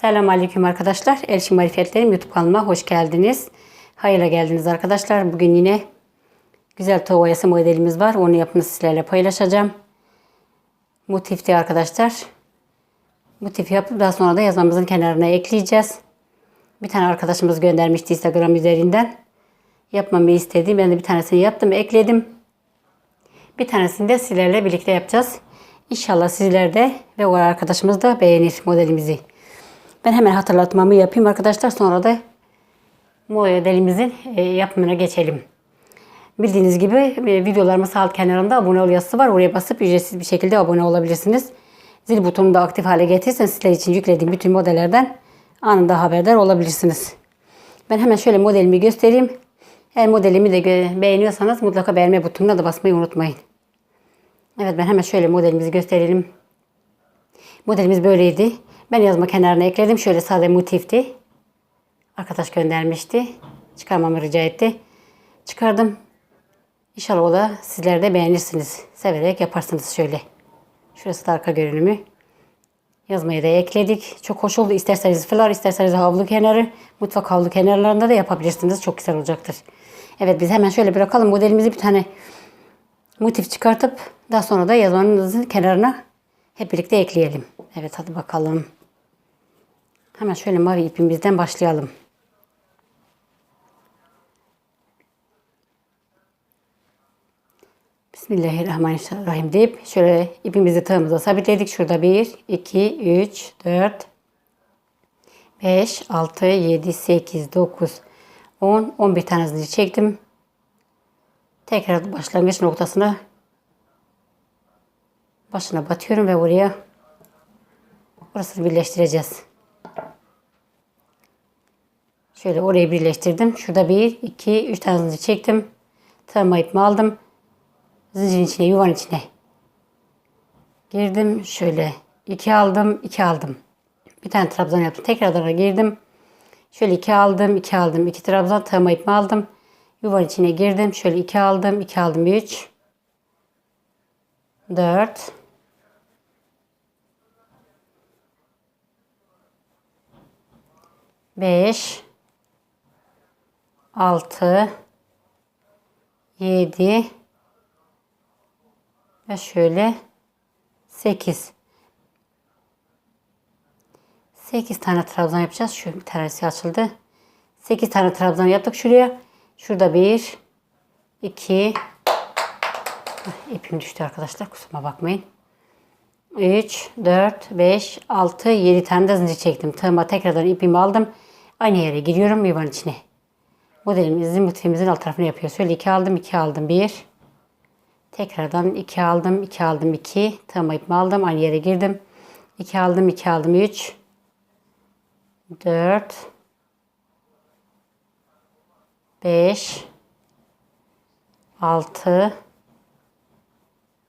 Selam aleyküm arkadaşlar. Elçin Marifetlerim YouTube kanalıma hoş geldiniz. Hayırla geldiniz arkadaşlar. Bugün yine güzel oyası modelimiz var. Onu yapımını sizlerle paylaşacağım. Motifti arkadaşlar. Motif yapıp daha sonra da yazmamızın kenarına ekleyeceğiz. Bir tane arkadaşımız göndermişti Instagram üzerinden. Yapmamı istedi. Ben de bir tanesini yaptım, ekledim. Bir tanesini de sizlerle birlikte yapacağız. İnşallah sizler de ve o arkadaşımız da beğenir modelimizi. Ben hemen hatırlatmamı yapayım arkadaşlar. Sonra da modelimizin e, yapımına geçelim. Bildiğiniz gibi e, videolarımız alt kenarında abone ol yazısı var. Oraya basıp ücretsiz bir şekilde abone olabilirsiniz. Zil butonunu da aktif hale getirirseniz sizler için yüklediğim bütün modellerden anında haberdar olabilirsiniz. Ben hemen şöyle modelimi göstereyim. Eğer modelimi de beğeniyorsanız mutlaka beğenme butonuna da basmayı unutmayın. Evet ben hemen şöyle modelimizi gösterelim. Modelimiz böyleydi. Ben yazma kenarına ekledim. Şöyle sade motifti. Arkadaş göndermişti. Çıkarmamı rica etti. Çıkardım. İnşallah o da sizler de beğenirsiniz. Severek yaparsınız şöyle. Şurası da arka görünümü. Yazmayı da ekledik. Çok hoş oldu. İsterseniz flar, isterseniz havlu kenarı, mutfak havlu kenarlarında da yapabilirsiniz. Çok güzel olacaktır. Evet biz hemen şöyle bırakalım. Modelimizi bir tane motif çıkartıp daha sonra da yazmanızın kenarına hep birlikte ekleyelim. Evet hadi bakalım. Hemen şöyle mavi ipimizden başlayalım. Bismillahirrahmanirrahim deyip şöyle ipimizi tığımıza sabitledik. Şurada 1, 2, 3, 4, 5, 6, 7, 8, 9, 10, 11 tane zincir çektim. Tekrar başlangıç noktasına başına batıyorum ve buraya burasını birleştireceğiz. Şöyle orayı birleştirdim. Şurada 1, 2, 3 tane zincir çektim. Tığıma ipimi aldım. Zincirin içine, yuvanın içine girdim. Şöyle 2 aldım, 2 aldım. Bir tane trabzan yaptım. Tekrardan girdim. Şöyle 2 aldım, 2 aldım. 2 trabzan tığıma ipimi aldım. Yuvanın içine girdim. Şöyle 2 aldım, 2 aldım. 3 4 5 6 7 ve şöyle 8 8 tane trabzan yapacağız. Şu tanesi açıldı. 8 tane trabzan yaptık şuraya. Şurada 1 2 ipim düştü arkadaşlar. Kusuruma bakmayın. 3 4 5 6 7 tane de zincir çektim. Tığıma tekrardan ipimi aldım. Aynı yere giriyorum yuvanın içine. Modelimizin motifimizin alt tarafını yapıyor. Şöyle 2 aldım 2 aldım 1 Tekrardan 2 aldım, 2 aldım, 2. Tığıma ipimi aldım, aynı yere girdim. 2 aldım, 2 aldım, 3. 4. 5. 6.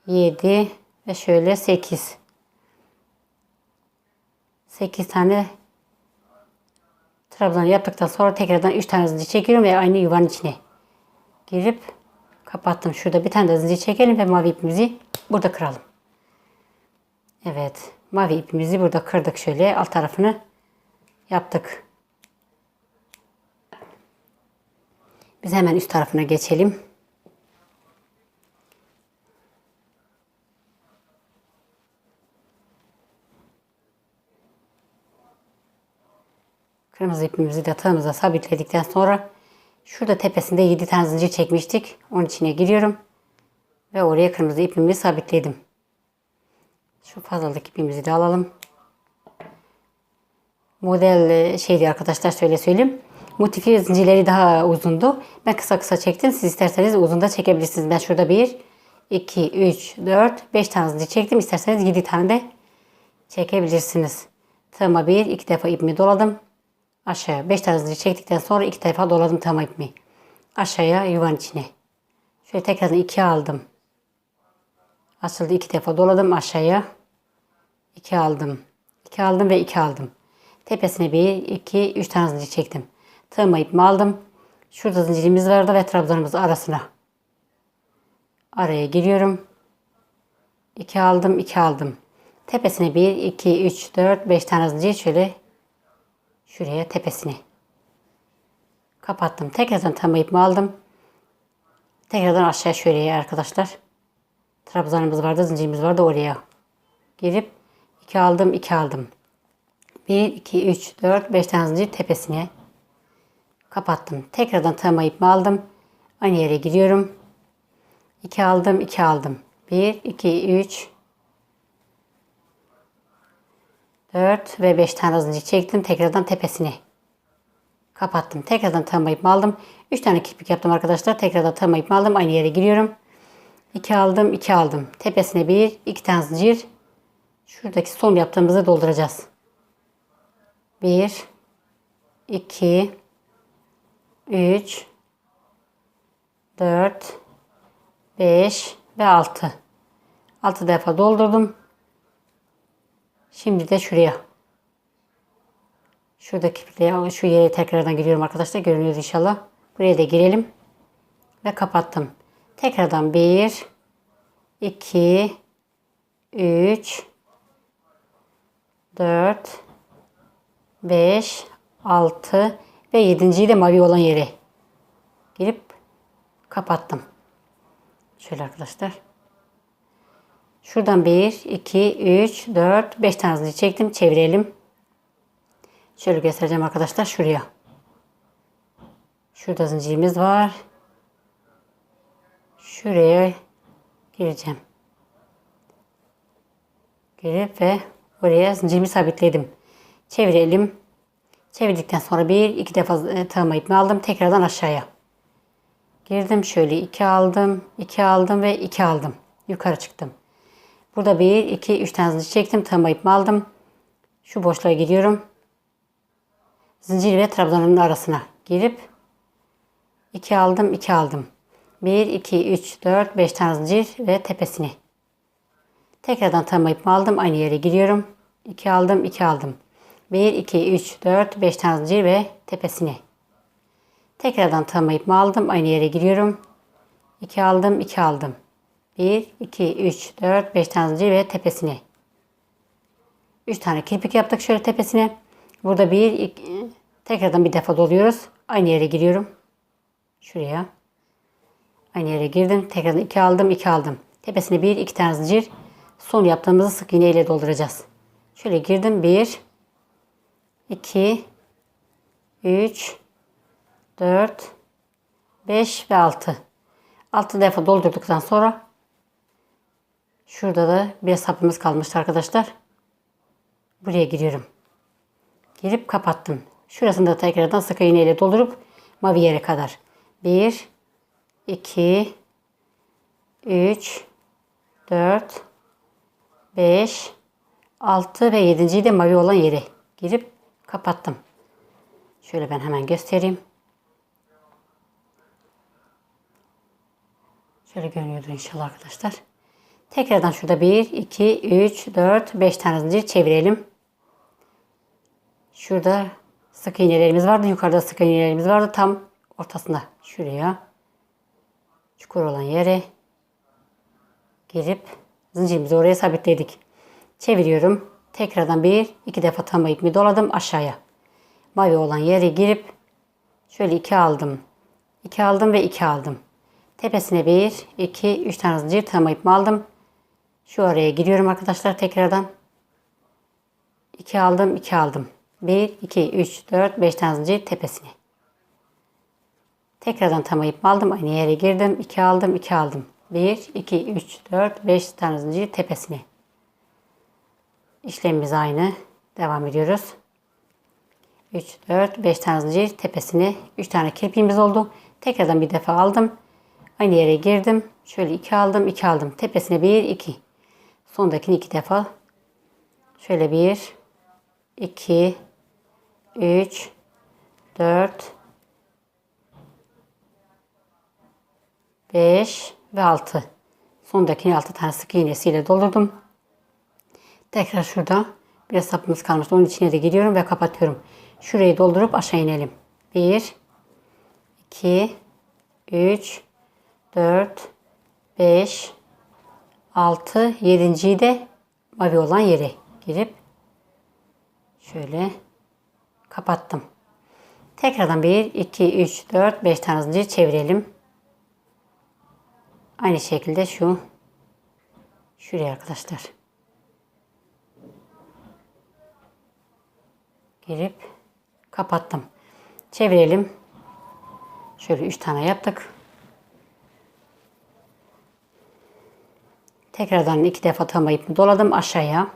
7. Ve şöyle 8. 8 tane trabzan yaptıktan sonra tekrardan 3 tane zincir çekiyorum ve aynı yuvanın içine girip Kapattım. Şurada bir tane de zincir çekelim ve mavi ipimizi burada kıralım. Evet. Mavi ipimizi burada kırdık şöyle. Alt tarafını yaptık. Biz hemen üst tarafına geçelim. Kırmızı ipimizi de tığımıza sabitledikten sonra Şurada tepesinde 7 tane zincir çekmiştik. Onun içine giriyorum. Ve oraya kırmızı ipimi sabitledim. Şu fazlalık ipimizi de alalım. Model şeydi arkadaşlar şöyle söyleyeyim. Motifi zincirleri daha uzundu. Ben kısa kısa çektim. Siz isterseniz uzun da çekebilirsiniz. Ben şurada 1, 2, 3, 4, 5 tane zincir çektim. İsterseniz 7 tane de çekebilirsiniz. Tığıma bir, iki defa ipimi doladım aşağıya 5 tane zincir çektikten sonra iki defa doladım tam ipimi. Aşağıya yuvan içine. Şöyle tekrardan 2 aldım. Açıldı iki defa doladım aşağıya. 2 aldım. 2 aldım ve 2 aldım. Tepesine 1, 2, 3 tane zincir çektim. Tığıma ipimi aldım. Şurada zincirimiz vardı ve trabzanımız arasına. Araya giriyorum. 2 aldım, 2 aldım. Tepesine 1, 2, 3, 4, 5 tane zincir şöyle Şuraya tepesine. Kapattım. Tekrardan tam aldım. Tekrardan aşağı şöyle arkadaşlar. Trabzanımız vardı, zincirimiz vardı oraya. Girip 2 aldım, 2 aldım. 1, 2, 3, 4, 5 tane zincir tepesine. Kapattım. Tekrardan tığıma ipimi aldım. Aynı yere giriyorum. 2 aldım, 2 aldım. 1, 2, 3, 4 ve 5 tane zincir çektim. Tekrardan tepesine. Kapattım. Tekrardan tığıma ipimi aldım. 3 tane kirpik yaptım arkadaşlar. Tekrardan tığıma ipimi aldım. Aynı yere giriyorum. 2 aldım, 2 aldım. Tepesine 1, 2 tane zincir. Şuradaki son yaptığımızı dolduracağız. 1 2 3 4 5 ve 6. 6 defa doldurdum. Şimdi de şuraya. Şuradaki şu yere tekrardan giriyorum arkadaşlar. Görünüyor inşallah. Buraya da girelim. Ve kapattım. Tekrardan 1 2 3 4 5 6 ve 7.yi de mavi olan yere girip kapattım. Şöyle arkadaşlar. Şuradan 1, 2, 3, 4, 5 tane zincir çektim. Çevirelim. Şöyle göstereceğim arkadaşlar. Şuraya. Şurada zincirimiz var. Şuraya gireceğim. Girip ve oraya zincirimi sabitledim. Çevirelim. Çevirdikten sonra bir iki defa e, tığıma ipimi aldım. Tekrardan aşağıya. Girdim şöyle iki aldım. iki aldım ve iki aldım. Yukarı çıktım. Burada bir iki üç tane zincir çektim. Tığıma ipimi aldım. Şu boşluğa giriyorum. Zincir ve trabzanımın arasına girip iki aldım iki aldım. 1, 2, 3, 4, 5 tane zincir ve tepesini. Tekrardan tığıma ipimi aldım. Aynı yere giriyorum. 2 aldım 2 aldım. 1, 2, 3, 4, 5 tane zincir ve tepesine. Tekrardan tığıma ipimi aldım. Aynı yere giriyorum. 2 aldım, 2 aldım. 1, 2, 3, 4, 5 tane zincir ve tepesine. 3 tane kirpik yaptık şöyle tepesine. Burada bir, iki, tekrardan bir defa doluyoruz. Aynı yere giriyorum. Şuraya. Aynı yere girdim. Tekrardan 2 aldım, 2 aldım. Tepesine 1, 2 tane zincir. Son yaptığımızı sık iğne ile dolduracağız. Şöyle girdim. 1, 2 3 4 5 ve 6 6 defa doldurduktan sonra şurada da bir sapımız kalmıştı arkadaşlar. Buraya giriyorum. Girip kapattım. Şurasını da tekrardan sık iğne ile doldurup mavi yere kadar. 1 2 3 4 5 6 ve 7. de mavi olan yere girip kapattım. Şöyle ben hemen göstereyim. Şöyle görünüyordur inşallah arkadaşlar. Tekrardan şurada 1, 2, 3, 4, 5 tane zincir çevirelim. Şurada sık iğnelerimiz vardı. Yukarıda sık iğnelerimiz vardı. Tam ortasında. Şuraya. Çukur olan yere girip zincirimizi oraya sabitledik. Çeviriyorum. Tekrardan bir iki defa tam ipimi doladım aşağıya. Mavi olan yere girip şöyle iki aldım. iki aldım ve iki aldım. Tepesine bir, iki, üç tane zincir tam ipimi aldım. Şu araya giriyorum arkadaşlar tekrardan. 2 aldım, 2 aldım. 1, 2, 3, 4, 5 tane zincir tepesine. Tekrardan tam ipimi aldım. Aynı yere girdim. 2 aldım, 2 aldım. 1, 2, 3, 4, 5 tane zincir tepesine. İşlemimiz aynı. Devam ediyoruz. 3, 4, 5 tane zincir tepesine 3 tane kirpiğimiz oldu. Tekrardan bir defa aldım. Aynı yere girdim. Şöyle 2 aldım, 2 aldım. Tepesine 1, 2. Sondakini 2 defa. Şöyle 1, 2, 3, 4, 5 ve 6. Sondakini 6 tane sık iğnesiyle doldurdum. Tekrar şurada bir sapımız kalmış. Onun içine de giriyorum ve kapatıyorum. Şurayı doldurup aşağı inelim. 1 2 3 4 5 6 7.yi de mavi olan yere girip şöyle Kapattım. Tekrardan 1, 2, 3, 4, 5 tane zincir çevirelim. Aynı şekilde şu şuraya arkadaşlar. Girip kapattım. Çevirelim. Şöyle 3 tane yaptık. Tekrardan iki defa tığma ipimi doladım aşağıya.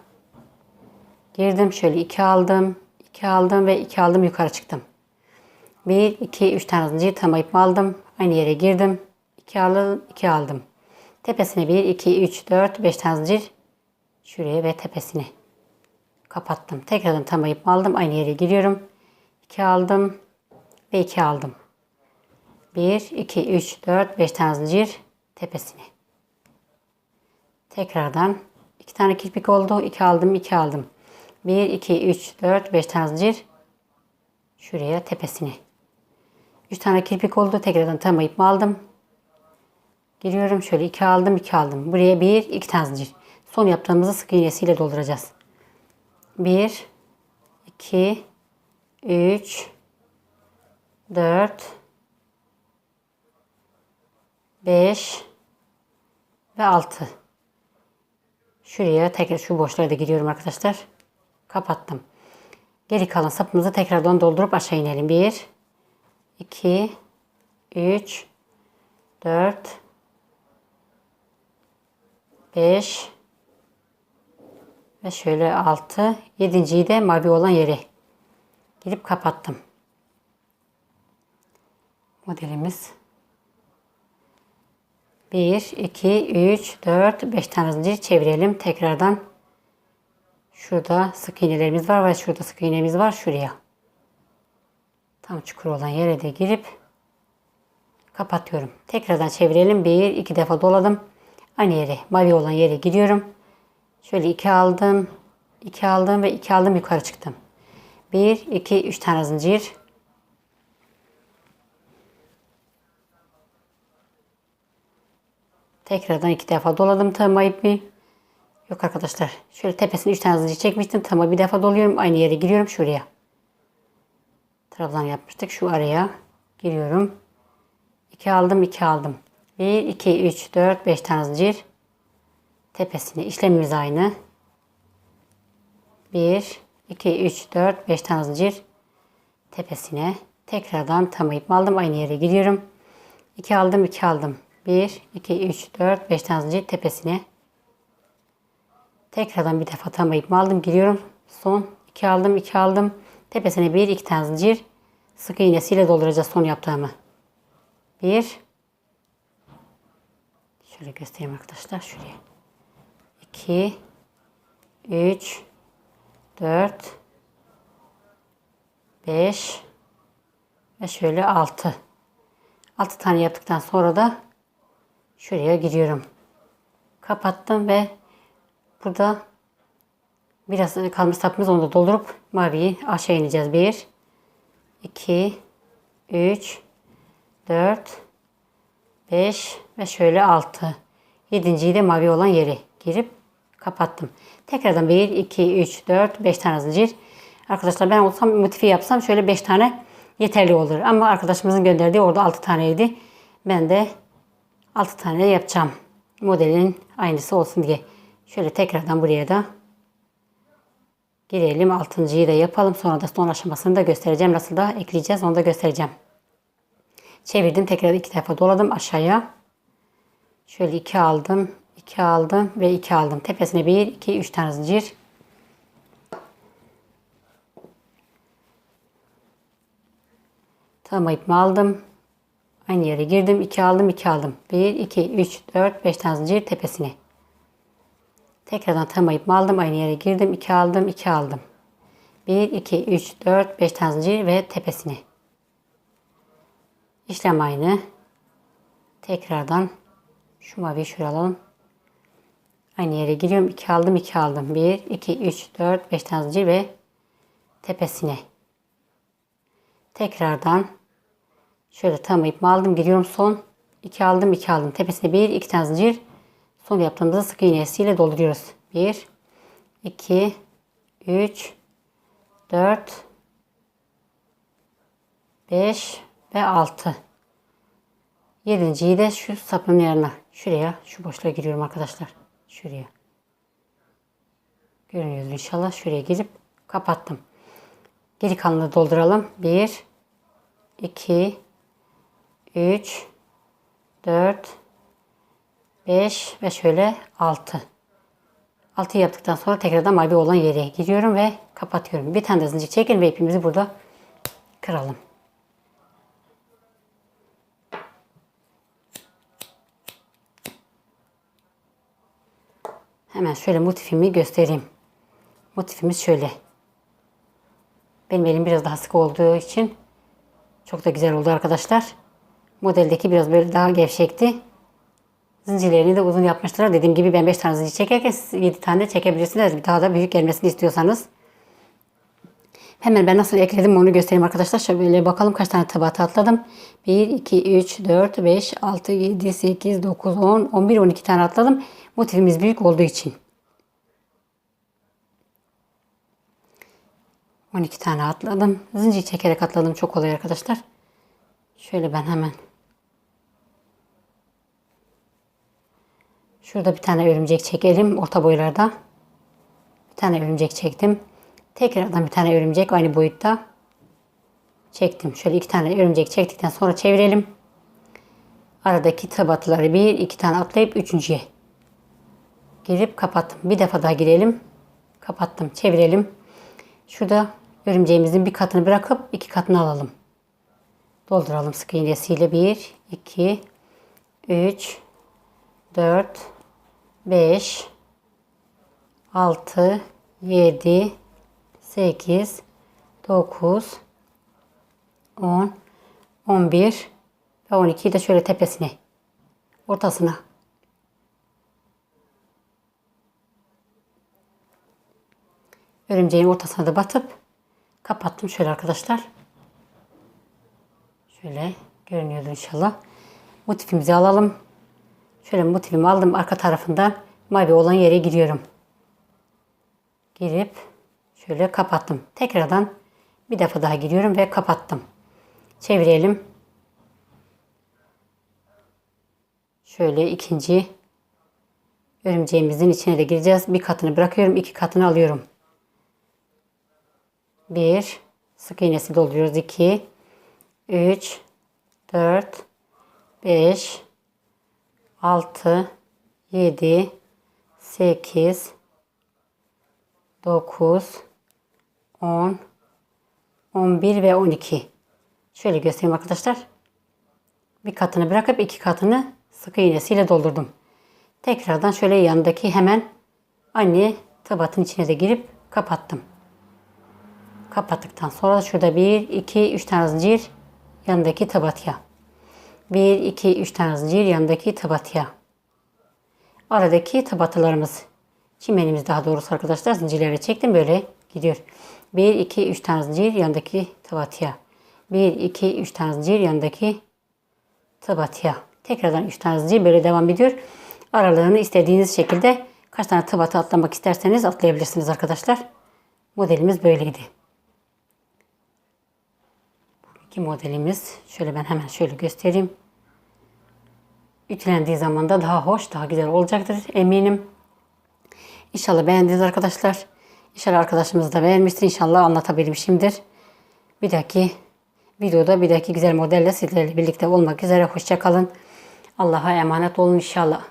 Girdim şöyle 2 aldım. 2 aldım ve 2 aldım yukarı çıktım. 1, 2, 3 tane zincir tığma ipimi aldım. Aynı yere girdim. 2 aldım, 2 aldım. Tepesine 1, 2, 3, 4, 5 tane zincir. Şuraya ve tepesine. Kapattım. Tekrardan tığma ipimi aldım. Aynı yere giriyorum. 2 aldım ve 2 aldım. 1, 2, 3, 4, 5 tane zincir tepesine. Tekrardan 2 tane kirpik oldu. 2 aldım, 2 aldım. 1, 2, 3, 4, 5 tane zincir. Şuraya tepesine. 3 tane kirpik oldu. Tekrardan tığma ipimi aldım. Giriyorum şöyle 2 aldım, 2 aldım. Buraya 1, 2 tane zincir. Son yaptığımızı sık iğnesiyle dolduracağız. 1, 2, 3, 4, 5 ve 6. Şuraya tekrar şu boşluğa da giriyorum arkadaşlar. Kapattım. Geri kalan sapımızı tekrardan doldurup aşağı inelim. 1 2 3 4 5 ve şöyle 6 7.yi de mavi olan yere gidip kapattım. Modelimiz 1, 2, 3, 4, 5 tane zincir çevirelim. Tekrardan şurada sık iğnelerimiz var ve şurada sık iğnemiz var. Şuraya. Tam çukur olan yere de girip kapatıyorum. Tekrardan çevirelim. 1, 2 defa doladım. Aynı yere, mavi olan yere giriyorum. Şöyle 2 aldım. 2 aldım ve 2 aldım yukarı çıktım. 1, 2, 3 tane zincir. Tekrardan iki defa doladım tığıma ipi. Yok arkadaşlar. Şöyle tepesine 3 tane zincir çekmiştim. Tığıma bir defa doluyorum. Aynı yere giriyorum şuraya. Trabzan yapmıştık. Şu araya giriyorum. 2 aldım 2 aldım. 1, 2, 3, 4, 5 tane zincir. Tepesine işlemimiz aynı. 1, 2, 3, 4, 5 tane zincir. Tepesine tekrardan tığıma ipimi aldım. Aynı yere giriyorum. 2 aldım 2 aldım. 1, 2, 3, 4, 5 tane zincir tepesine. Tekrardan bir defa tam ipimi aldım. Giriyorum. Son 2 aldım, 2 aldım. Tepesine 1, 2 tane zincir. Sık iğnesiyle dolduracağız son yaptığımı. 1 Şöyle göstereyim arkadaşlar. Şuraya. 2 3 4 5 ve şöyle 6. 6 tane yaptıktan sonra da şuraya giriyorum. Kapattım ve burada biraz kalmış sapımız onu da doldurup maviyi aşağı ineceğiz. 1 2 3 4 5 ve şöyle 6. 7.yi de mavi olan yere girip kapattım. Tekrardan 1 2 3 4 5 tane zincir. Arkadaşlar ben olsam motifi yapsam şöyle 5 tane yeterli olur. Ama arkadaşımızın gönderdiği orada 6 taneydi. Ben de 6 tane yapacağım. Modelin aynısı olsun diye. Şöyle tekrardan buraya da girelim. Altıncıyı da yapalım. Sonra da son aşamasını da göstereceğim. Nasıl da ekleyeceğiz onu da göstereceğim. Çevirdim. Tekrar iki defa doladım aşağıya. Şöyle iki aldım. 2 aldım ve 2 aldım. Tepesine 1, 2, 3 tane zincir. Tığıma ipimi aldım. Aynı yere girdim. 2 aldım, 2 aldım. 1, 2, 3, 4, 5 tane zincir tepesine. Tekrardan ipimi aldım. Aynı yere girdim. 2 aldım, 2 aldım. 1, 2, 3, 4, 5 tane zincir ve tepesine. İşlem aynı. Tekrardan şu maviyi şöyle alalım. Aynı yere giriyorum. 2 aldım, 2 aldım. 1, 2, 3, 4, 5 tane zincir ve tepesine. Tekrardan şöyle tam ipimi aldım. Giriyorum son. 2 aldım, 2 aldım. Tepesine 1, 2 tane zincir. Son yaptığımızda sık iğnesiyle dolduruyoruz. 1, 2, 3, 4, 5 ve 6. Yedinciyi de şu sapın yanına. Şuraya, şu boşluğa giriyorum arkadaşlar. Şuraya. Görünüyor inşallah. Şuraya girip kapattım. Geri kalanını dolduralım. 1 2 3 4 5 ve şöyle 6. 6 yaptıktan sonra tekrardan mavi olan yere giriyorum ve kapatıyorum. Bir tane de zincir çekin ve ipimizi burada kıralım. Hemen şöyle motifimi göstereyim. Motifimiz şöyle. Benim elim biraz daha sık olduğu için çok da güzel oldu arkadaşlar. Modeldeki biraz böyle daha gevşekti. Zincirlerini de uzun yapmışlar. Dediğim gibi ben 5 tane zincir çekerken siz 7 tane çekebilirsiniz. Daha da büyük gelmesini istiyorsanız. Hemen ben nasıl ekledim onu göstereyim arkadaşlar. Şöyle bakalım kaç tane tabata atladım. 1, 2, 3, 4, 5, 6, 7, 8, 9, 10, 11, 12 tane atladım. Motifimiz büyük olduğu için. 12 tane atladım. Zincir çekerek atladım. Çok kolay arkadaşlar. Şöyle ben hemen Şurada bir tane örümcek çekelim orta boylarda. Bir tane örümcek çektim. Tekrardan bir tane örümcek aynı boyutta çektim. Şöyle iki tane örümcek çektikten sonra çevirelim. Aradaki tabatları bir iki tane atlayıp üçüncüye girip kapattım. Bir defa daha girelim. Kapattım. Çevirelim. Şurada örümceğimizin bir katını bırakıp iki katını alalım. Dolduralım sık iğnesiyle. 1, 2, 3, 4, 5, 6, 7, 8, 9, 10, 11 ve 12 de şöyle tepesine, ortasına. Örümceğin ortasına da batıp kapattım şöyle arkadaşlar. Şöyle görünüyordu inşallah. Motifimizi alalım. Şöyle motifimi aldım arka tarafından mavi olan yere giriyorum. Girip şöyle kapattım. Tekrardan bir defa daha giriyorum ve kapattım. Çevirelim. Şöyle ikinci örümceğimizin içine de gireceğiz. Bir katını bırakıyorum. iki katını alıyorum. Bir sık iğnesi dolduruyoruz. 2 3 4 5 6 7 8 9 10 11 ve 12 şöyle göstereyim arkadaşlar. Bir katını bırakıp iki katını sık iğnesiyle doldurdum. Tekrardan şöyle yanındaki hemen aynı tabatın içine de girip kapattım. Kapattıktan sonra şurada 1 2 3 tane zincir yanındaki tabatıya 1 2 3 tane zincir yanındaki tabatıya aradaki tabatalarımız. Çimenimiz daha doğrusu arkadaşlar zincirleri çektim böyle gidiyor. 1 2 3 tane zincir yanındaki tabatıya 1 2 3 tane zincir yanındaki tabatıya tekrardan 3 tane zincir böyle devam ediyor. Aralığını istediğiniz şekilde kaç tane tabata atlamak isterseniz atlayabilirsiniz arkadaşlar. Modelimiz böyleydi. İki modelimiz. Şöyle ben hemen şöyle göstereyim. Ütülendiği zaman da daha hoş, daha güzel olacaktır eminim. İnşallah beğendiniz arkadaşlar. İnşallah arkadaşımız da beğenmiştir. İnşallah anlatabilmişimdir. Bir dahaki videoda bir dahaki güzel modelle sizlerle birlikte olmak üzere. Hoşçakalın. Allah'a emanet olun inşallah.